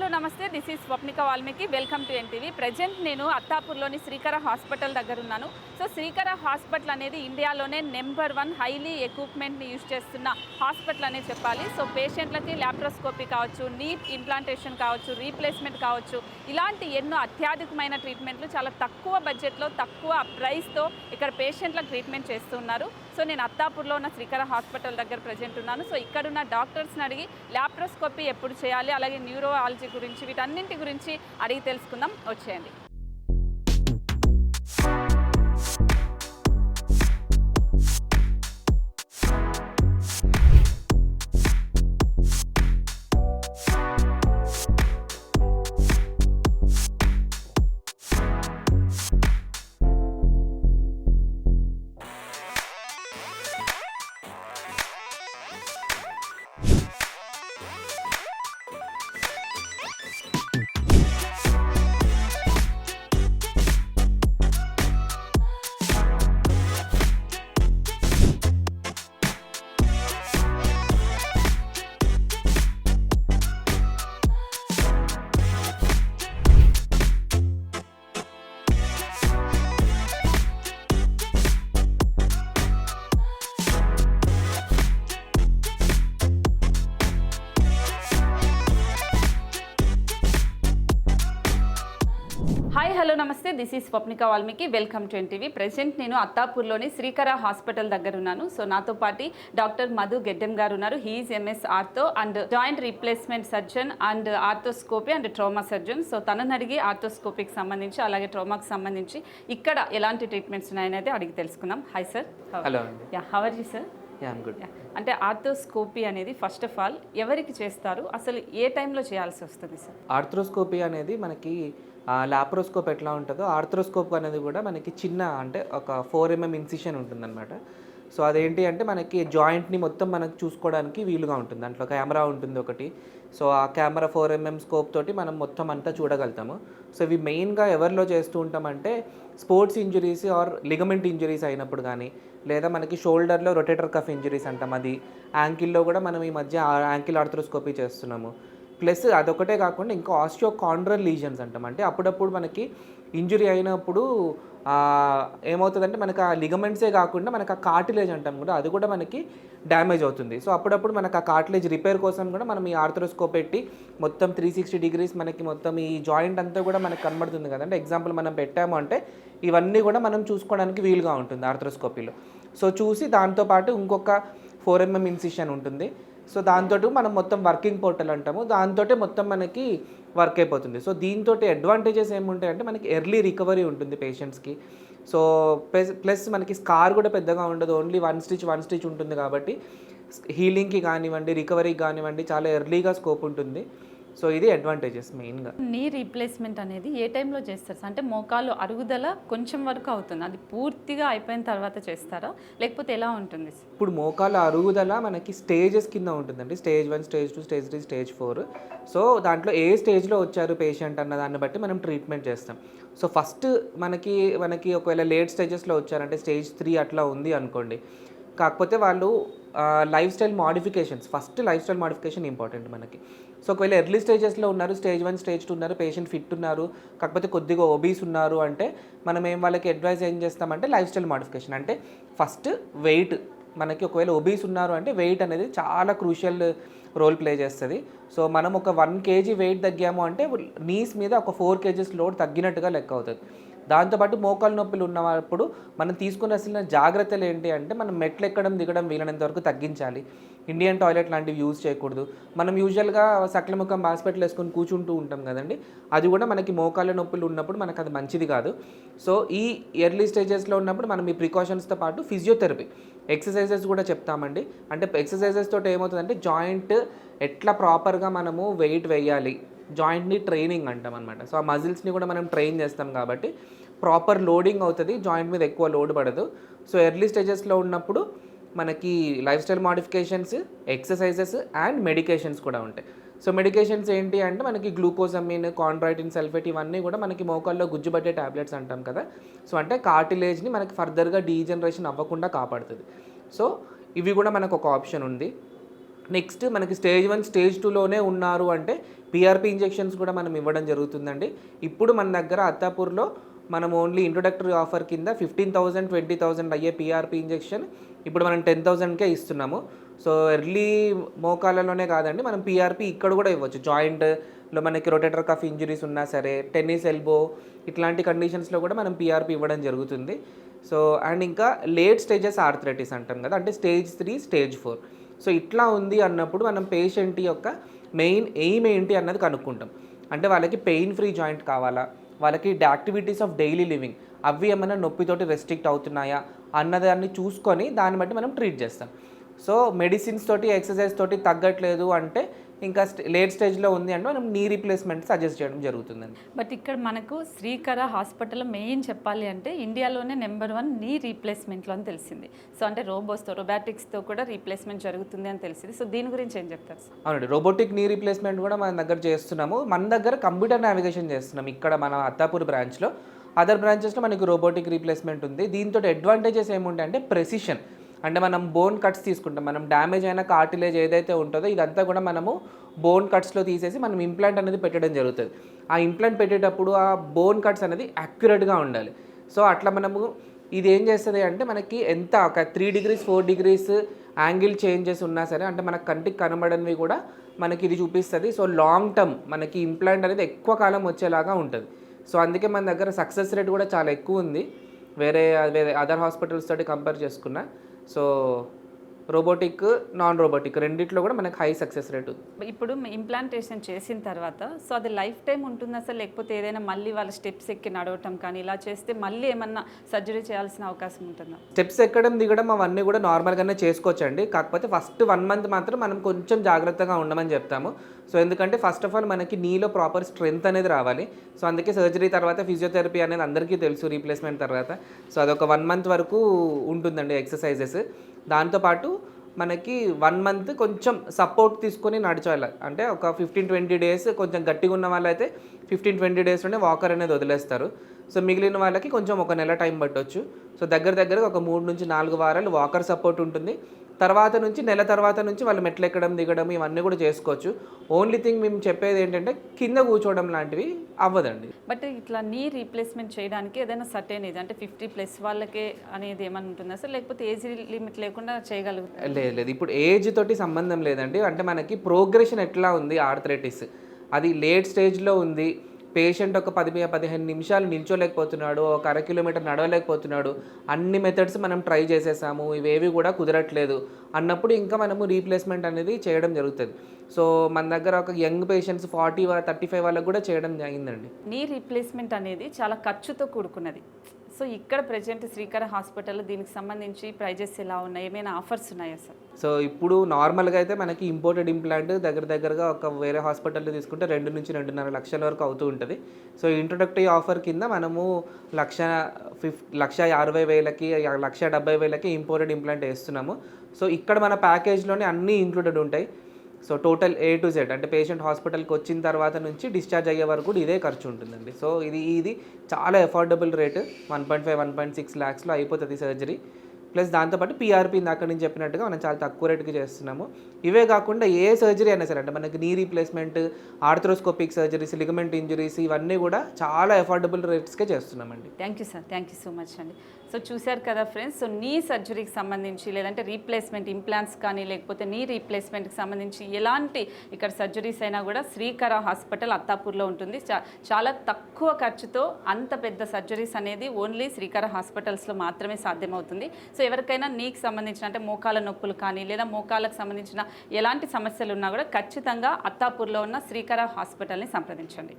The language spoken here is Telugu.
హలో నమస్తే. This is Swapnika Valmiki. Welcome to NTV present నేను అత్తాపూర్లోని శ్రీకర హాస్పిటల్ దగ్గర ఉన్నాను. సో శ్రీకర హాస్పిటల్ అనేది ఇండియాలోనే నెంబర్ వన్ హైలీ ఎక్విప్మెంట్ని యూజ్ చేస్తున్న హాస్పిటల్ అనే చెప్పాలి. సో పేషెంట్లకి ల్యాప్రోస్కోపీ కావచ్చు నీట్ ఇంప్లాంటేషన్ కావచ్చు రీప్లేస్మెంట్ కావచ్చు ఇలాంటి ఎన్నో అత్యాధికమైన ట్రీట్మెంట్లు చాలా తక్కువ బడ్జెట్లో తక్కువ ప్రైస్తో ఇక్కడ పేషెంట్లకు ట్రీట్మెంట్ చేస్తున్నారు. సో నేను అత్తాపూర్లో ఉన్న శ్రీకర హాస్పిటల్ దగ్గర ప్రజెంట్ ఉన్నాను. సో ఇక్కడున్న డాక్టర్స్ని అడిగి ల్యాప్రోస్కోపీ ఎప్పుడు చేయాలి అలాగే న్యూరోఆలజీ గురించి వీటన్నింటి గురించి అడిగి తెలుసుకుందాం. వచ్చేయండి. హలో నమస్తే. This is Swapnika Valmiki. Welcome to NTV present నేను అత్తాపూర్లోని శ్రీకర హాస్పిటల్ దగ్గర ఉన్నాను. సో నాతో పాటు డాక్టర్ మధు గెడ్డెం గారు ఉన్నారు. He's MS ortho and joint replacement surgeon and arthroscopy and trauma surgeon so తనని అడిగి ఆర్థోస్కోపీకి సంబంధించి అలాగే ట్రోమాకి సంబంధించి ఇక్కడ ఎలాంటి ట్రీట్మెంట్స్ ఉన్నాయని అయితే అడిగి తెలుసుకుందాం. Hi sir hello yeah how are sir yeah good అంటే ఆర్థోస్కోపీ అనేది ఫస్ట్ ఆఫ్ ఆల్ ఎవరికి చేస్తారు? అసలు ఏ టైంలో చేయాల్సి వస్తుంది సార్? ఆర్థ్రోస్కోపీ అనేది మనకి లాప్రోస్కోప్ ఎట్లా ఉంటుందో ఆర్థ్రోస్కోప్ అనేది కూడా మనకి చిన్న అంటే ఒక ఫోర్ ఎంఎం ఇన్సిషన్ ఉంటుందన్నమాట. సో అదేంటి అంటే మనకి జాయింట్ని మొత్తం మనకు చూసుకోవడానికి వీలుగా ఉంటుంది. దాంట్లో కెమెరా ఉంటుంది ఒకటి. సో ఆ కెమెరా ఫోర్ ఎంఎం స్కోప్ తోటి మనం మొత్తం అంతా చూడగలుగుతాము. సో ఇవి మెయిన్గా ఎవరిలో చేస్తూ ఉంటామంటే sports injuries or ligament injuries అయినప్పుడు కానీ లేదా మనకి షోల్డర్లో రొటేటర్ కఫ్ ఇంజురీస్ అంటాం. అది యాంకిల్లో కూడా మనం ఈ మధ్య యాంకిల్ ఆర్థ్రోస్కోపీ చేస్తున్నాము. ప్లస్ అదొకటే కాకుండా ఇంకా ఆస్టియో కాండ్రల్ లీజన్స్ అంటాం. అంటే అప్పుడప్పుడు మనకి ఇంజురీ అయినప్పుడు ఏమవుతుందంటే మనకు ఆ లిగమెంట్సే కాకుండా మనకు ఆ కార్టిలేజ్ అంటాం కూడా అది కూడా మనకి డ్యామేజ్ అవుతుంది. సో అప్పుడప్పుడు మనకు ఆ కార్టిలేజ్ రిపేర్ కోసం కూడా మనం ఈ ఆర్థ్రోస్కోప్ పెట్టి మొత్తం త్రీ సిక్స్టీ డిగ్రీస్ మనకి మొత్తం ఈ జాయింట్ అంతా కూడా మనకు కనబడుతుంది కదంటే ఎగ్జాంపుల్ మనం పెట్టాము అంటే ఇవన్నీ కూడా మనం చూసుకోవడానికి వీలుగా ఉంటుంది ఆర్థ్రోస్కోపీలో సో చూసి దాంతోపాటు ఇంకొక ఫోర్ ఎంఎం ఇన్సిషన్ ఉంటుంది. సో దాంతో మనం మొత్తం వర్కింగ్ పోర్టల్ అంటాము. దాంతో మొత్తం మనకి వర్క్ అయిపోతుంది. సో దీంతో అడ్వాంటేజెస్ ఏముంటాయంటే మనకి ఎర్లీ రికవరీ ఉంటుంది పేషెంట్స్కి సో ప్లస్ ప్లస్ మనకి స్కార్ కూడా పెద్దగా ఉండదు. Only one stitch one stitch ఉంటుంది కాబట్టి హీలింగ్కి కానివ్వండి రికవరీకి కానివ్వండి చాలా ఎర్లీగా స్కోప్ ఉంటుంది. సో ఇది అడ్వాంటేజెస్ మెయిన్గా నీ రీప్లేస్మెంట్ అనేది ఏ టైంలో చేస్తారు అంటే మోకాలు అరుగుదల కొంచెం వరకు అవుతుంది. అది పూర్తిగా అయిపోయిన తర్వాత చేస్తారా? లేకపోతే ఎలా ఉంటుంది ఇప్పుడు మోకాల అరుగుదల మనకి స్టేజెస్ కింద ఉంటుందండి. Stage one stage two stage three stage four so దాంట్లో ఏ స్టేజ్లో వచ్చారు పేషెంట్ అన్న దాన్ని బట్టి మనం ట్రీట్మెంట్ చేస్తాం. సో ఫస్ట్ మనకి మనకి ఒకవేళ లేట్ స్టేజెస్లో వచ్చారంటే స్టేజ్ త్రీ అట్లా ఉంది అనుకోండి. కాకపోతే వాళ్ళు lifestyle modifications first lifestyle modification important మనకి. సో ఒకవేళ ఎర్లీ స్టేజెస్లో ఉన్నారు స్టేజ్ వన్ స్టేజ్ టూ ఉన్నారు పేషెంట్ ఫిట్ ఉన్నారు కాకపోతే కొద్దిగా ఒబీస్ ఉన్నారు అంటే మనం ఏం వాళ్ళకి అడ్వైజ్ ఏం చేస్తామంటే లైఫ్ స్టైల్ మాడిఫికేషన్ అంటే ఫస్ట్ వెయిట్ మనకి ఒకవేళ ఒబీస్ ఉన్నారు అంటే వెయిట్ అనేది చాలా క్రూషియల్ రోల్ ప్లే చేస్తుంది. సో మనం ఒక వన్ కేజీ వెయిట్ తగ్గాము అంటే నీస్ మీద ఒక ఫోర్ కేజీస్ లోడ్ తగ్గినట్టుగా లెక్క అవుతుంది. దాంతోపాటు మోకాలు నొప్పులు ఉన్నప్పుడు మనం తీసుకున్న జాగ్రత్తలు ఏంటి అంటే మనం మెట్లు ఎక్కడం దిగడం వీలైనంత వరకు తగ్గించాలి. ఇండియన్ టాయిలెట్ లాంటివి యూజ్ చేయకూడదు. మనం యూజువల్గా సకలముఖం హాస్పిటల్ వేసుకొని కూర్చుంటూ ఉంటాం కదండి. అది కూడా మనకి మోకాళ్ళ నొప్పులు ఉన్నప్పుడు మనకు అది మంచిది కాదు. సో ఈ ఎర్లీ స్టేజెస్లో ఉన్నప్పుడు మనం ఈ ప్రికాషన్స్తో పాటు ఫిజియోథెరపీ ఎక్సర్సైజెస్ కూడా చెప్తామండి. అంటే ఎక్సర్సైజెస్ తోటి ఏమవుతుందంటే జాయింట్ ఎట్లా ప్రాపర్గా మనము వెయిట్ వేయాలి. జాయింట్ని ట్రైనింగ్ అంటాం అనమాట సో ఆ మజిల్స్ని కూడా మనం ట్రైన్ చేస్తాం కాబట్టి ప్రాపర్ లోడింగ్ అవుతుంది. జాయింట్ మీద ఎక్కువ లోడ్ పడదు. సో ఎర్లీ స్టేజెస్లో ఉన్నప్పుడు మనకి lifestyle modifications exercises and medications కూడా ఉంటాయి. సో మెడికేషన్స్ ఏంటి అంటే మనకి గ్లూకోజమిన్ కాండ్రైటిన్ సల్ఫేట్ ఇవన్నీ కూడా మనకి మోకాల్లో గుజ్జుబట్టే టాబ్లెట్స్ అంటాం కదా. సో అంటే కార్టిలేజ్ని మనకి ఫర్దర్గా డీజనరేషన్ అవ్వకుండా కాపాడుతుంది. సో ఇవి కూడా మనకు ఒక ఆప్షన్ ఉంది. నెక్స్ట్ మనకి స్టేజ్ వన్ స్టేజ్ టూలోనే ఉన్నారు అంటే పిఆర్పి ఇంజెక్షన్స్ కూడా మనం ఇవ్వడం జరుగుతుందండి. ఇప్పుడు మన దగ్గర అత్తాపూర్లో మనం ఓన్లీ ఇంట్రొడక్టరీ ఆఫర్ కింద ఫిఫ్టీన్ థౌసండ్ ట్వంటీ థౌసండ్ అయ్యే పిఆర్పి ఇంజెక్షన్ ఇప్పుడు మనం టెన్ థౌసండ్కే ఇస్తున్నాము. సో ఎర్లీ మోకాళ్ళలోనే కాదండి మనం పిఆర్పి ఇక్కడ కూడా ఇవ్వచ్చు. జాయింట్లో మనకి రొటేటర్ కఫ్ ఇంజరీస్ ఉన్నా సరే టెన్నిస్ ఎల్బో ఇట్లాంటి కండిషన్స్లో కూడా మనం పిఆర్పి ఇవ్వడం జరుగుతుంది. సో అండ్ ఇంకా లేట్ స్టేజెస్ ఆర్థరైటిస్ అంటాం కదా అంటే stage three stage four so ఇట్లా ఉంది అన్నప్పుడు మనం పేషెంట్ యొక్క మెయిన్ ఎయిమ్ ఏంటి అన్నది కనుక్కుంటాం. అంటే వాళ్ళకి పెయిన్ ఫ్రీ జాయింట్ కావాలా? వాళ్ళకి యాక్టివిటీస్ ఆఫ్ డైలీ లివింగ్ అవి ఏమైనా నొప్పితోటి రెస్ట్రిక్ట్ అవుతున్నాయా అన్నదాన్ని చూసుకొని దాన్ని బట్టి మనం ట్రీట్ చేస్తాం. సో మెడిసిన్స్ తోటి ఎక్సర్సైజ్ తోటి తగ్గట్లేదు అంటే ఇంకా లేట్ స్టేజ్లో ఉంది అంటే మనం నీ రీప్లేస్మెంట్ సజెస్ట్ చేయడం జరుగుతుందండి. బట్ ఇక్కడ మనకు శ్రీకర హాస్పిటల్ మెయిన్ చెప్పాలి అంటే ఇండియాలోనే నెంబర్ వన్ నీ రీప్లేస్మెంట్లో అని తెలిసింది. సో అంటే రోబోస్తో రొబాటిక్స్తో కూడా రీప్లేస్మెంట్ జరుగుతుంది అని తెలిసింది. సో దీని గురించి ఏం చెప్తారు సార్? అవునండి. రోబోటిక్ నీ రీప్లేస్మెంట్ కూడా మన దగ్గర చేస్తున్నాము. మన దగ్గర కంప్యూటర్ నావిగేషన్ చేస్తున్నాం. ఇక్కడ మన అత్తాపూర్ బ్రాంచ్లో అదర్ బ్రాంచెస్లో మనకి రోబోటిక్ రీప్లేస్మెంట్ ఉంది. దీంతో అడ్వాంటేజెస్ ఏముంటాయి అంటే ప్రెసిషన్ అంటే మనం బోన్ కట్స్ తీసుకుంటాం. మనం డ్యామేజ్ అయిన కార్టిలేజ్ ఏదైతే ఉంటుందో ఇదంతా కూడా మనము బోన్ కట్స్లో తీసేసి మనం ఇంప్లాంట్ అనేది పెట్టడం జరుగుతుంది. ఆ ఇంప్లాంట్ పెట్టేటప్పుడు ఆ బోన్ కట్స్ అనేది యాక్యురేట్గా ఉండాలి. సో అట్లా మనము ఇది ఏం చేస్తుంది అంటే మనకి ఎంత ఒక three degrees four degrees angle changes ఉన్నా సరే అంటే మన కంటికి కనబడనివి కూడా మనకి ఇది చూపిస్తుంది. సో లాంగ్ టర్మ్ మనకి ఇంప్లాంట్ అనేది ఎక్కువ కాలం వచ్చేలాగా ఉంటుంది. సో అందుకే మన దగ్గర సక్సెస్ రేట్ కూడా చాలా ఎక్కువ ఉంది. వేరే వేరే అదర్ హాస్పిటల్స్ తోటి కంపేర్ చేసుకున్నా. సో రోబోటిక్ నాన్ రోబోటిక్ రెండిట్లో కూడా మనకి హై సక్సెస్ రేట్ ఉంది. ఇప్పుడు ఇంప్లాంటేషన్ చేసిన తర్వాత సో అది లైఫ్ టైం ఉంటుందా సార్? లేకపోతే ఏదైనా మళ్ళీ వాళ్ళ స్టెప్స్ ఎక్కి నడవటం కానీ ఇలా చేస్తే మళ్ళీ ఏమన్నా సర్జరీ చేయాల్సిన అవకాశం ఉంటుందా? స్టెప్స్ ఎక్కడం దిగడం అవన్నీ కూడా నార్మల్గానే చేసుకోవచ్చండి. కాకపోతే ఫస్ట్ వన్ మంత్ మాత్రం మనం కొంచెం జాగ్రత్తగా ఉండమని చెప్తాము. సో ఎందుకంటే ఫస్ట్ ఆఫ్ ఆల్ మనకి నీలో ప్రాపర్ స్ట్రెంగ్త్ అనేది రావాలి. సో అందుకే సర్జరీ తర్వాత ఫిజియోథెరపీ అనేది అందరికీ తెలుసు రీప్లేస్మెంట్ తర్వాత. సో అదొక వన్ మంత్ వరకు ఉంటుందండి ఎక్సర్సైజెస్. దాంతోపాటు మనకి వన్ మంత్ కొంచెం సపోర్ట్ తీసుకొని నడిచాలి. అంటే ఒక ఫిఫ్టీన్ ట్వంటీ డేస్ కొంచెం గట్టిగా ఉన్న వాళ్ళైతే ఫిఫ్టీన్ ట్వంటీ డేస్లోనే వాకర్ అనేది వదిలేస్తారు. సో మిగిలిన వాళ్ళకి కొంచెం ఒక నెల టైం పట్టవచ్చు సో దగ్గర దగ్గర ఒక మూడు నుంచి నాలుగు వారాలు వాకర్ సపోర్ట్ ఉంటుంది. తర్వాత నుంచి నెల తర్వాత నుంచి వాళ్ళు మెట్లు ఎక్కడం దిగడం ఇవన్నీ కూడా చేసుకోవచ్చు. ఓన్లీ థింగ్ మేము చెప్పేది ఏంటంటే కింద కూర్చోవడం లాంటివి అవ్వదండి. బట్ ఇట్లా నీ రీప్లేస్మెంట్ చేయడానికి ఏదైనా సర్టెన్ ఏజ్ అంటే ఫిఫ్టీ ప్లస్ వాళ్ళకే అనేది ఏమైనా ఉంటుందా సార్? లేకపోతే ఏజ్ లిమిట్ లేకుండా చేయగలుగుతారు? లేదు లేదు. ఇప్పుడు ఏజ్ తోటి సంబంధం లేదండి. అంటే మనకి ప్రోగ్రెషన్ ఎట్లా ఉంది? ఆర్థరైటిస్ అది లేట్ స్టేజ్లో ఉంది. పేషెంట్ ఒక పది పదిహేను నిమిషాలు నిల్చోలేకపోతున్నాడు ఒక అర కిలోమీటర్ నడవలేకపోతున్నాడు. అన్ని మెథడ్స్ మనం ట్రై చేసేసాము ఇవేవి కూడా కుదరట్లేదు అన్నప్పుడు ఇంకా మనము రీప్లేస్మెంట్ అనేది చేయడం జరుగుతుంది. సో మన దగ్గర ఒక young patients forty thirty five వాళ్ళకి కూడా చేయడం జరిగిందండి. నీ రీప్లేస్మెంట్ అనేది చాలా ఖర్చుతో కూడుకున్నది. సో ఇక్కడ ప్రజెంట్ శ్రీకర హాస్పిటల్ దీనికి సంబంధించి ప్రైజెస్ ఎలా ఉన్నాయి? ఏమైనా ఆఫర్స్ ఉన్నాయా సార్? సో ఇప్పుడు నార్మల్గా అయితే మనకి ఇంపోర్టెడ్ ఇంప్లాంట్ దగ్గర దగ్గరగా ఒక వేరే హాస్పిటల్లో తీసుకుంటే రెండు నుంచి రెండున్నర లక్షల వరకు అవుతూ ఉంటుంది. సో ఇంట్రొడక్టరీ ఆఫర్ కింద మనము లక్ష ఫిఫ్ లక్ష అరవై వేలకి లక్ష డెబ్బై వేలకి ఇంపోర్టెడ్ ఇంప్లాంట్ వేస్తున్నాము. సో ఇక్కడ మన ప్యాకేజ్లోనే అన్నీ ఇంక్లూడెడ్ ఉంటాయి. So total A to Z అంటే పేషెంట్ హాస్పిటల్కి వచ్చిన తర్వాత నుంచి డిశ్చార్జ్ అయ్యే వరకు కూడా ఇదే ఖర్చు ఉంటుందండి. సో ఇది ఇది చాలా affordable rate one point five one point six ల్యాక్స్లో అయిపోతుంది సర్జరీ ప్లస్ దాంతోపాటు పీఆర్పీ ఇందాక నుంచి చెప్పినట్టుగా మనం చాలా తక్కువ రేటుకి చేస్తున్నాము. ఇవే కాకుండా ఏ సర్జరీ అయినా సరే అంటే మనకి knee replacement arthroscopic surgeries ligament injuries ఇవన్నీ కూడా చాలా అఫోర్డబుల్ రేట్స్కే చేస్తున్నామండి. Thank you sir thank you so much అండి. సో చూశారు కదా ఫ్రెండ్స్ సో నీ సర్జరీకి సంబంధించి లేదంటే రీప్లేస్మెంట్ ఇంప్లాంట్స్ కానీ లేకపోతే నీ రీప్లేస్మెంట్కి సంబంధించి ఎలాంటి ఇక్కడ సర్జరీస్ అయినా కూడా శ్రీకర హాస్పిటల్ అత్తాపూర్లో ఉంటుంది. చా- చాలా తక్కువ ఖర్చుతో అంత పెద్ద సర్జరీస్ అనేది ఓన్లీ శ్రీకర హాస్పిటల్స్లో మాత్రమే సాధ్యమవుతుంది. సో ఎవరికైనా నీకు సంబంధించిన అంటే మోకాల నొప్పులు కానీ లేదా మోకాలకు సంబంధించిన ఎలాంటి సమస్యలు ఉన్నా కూడా ఖచ్చితంగా అత్తాపూర్లో ఉన్న శ్రీకర హాస్పిటల్ని సంప్రదించండి.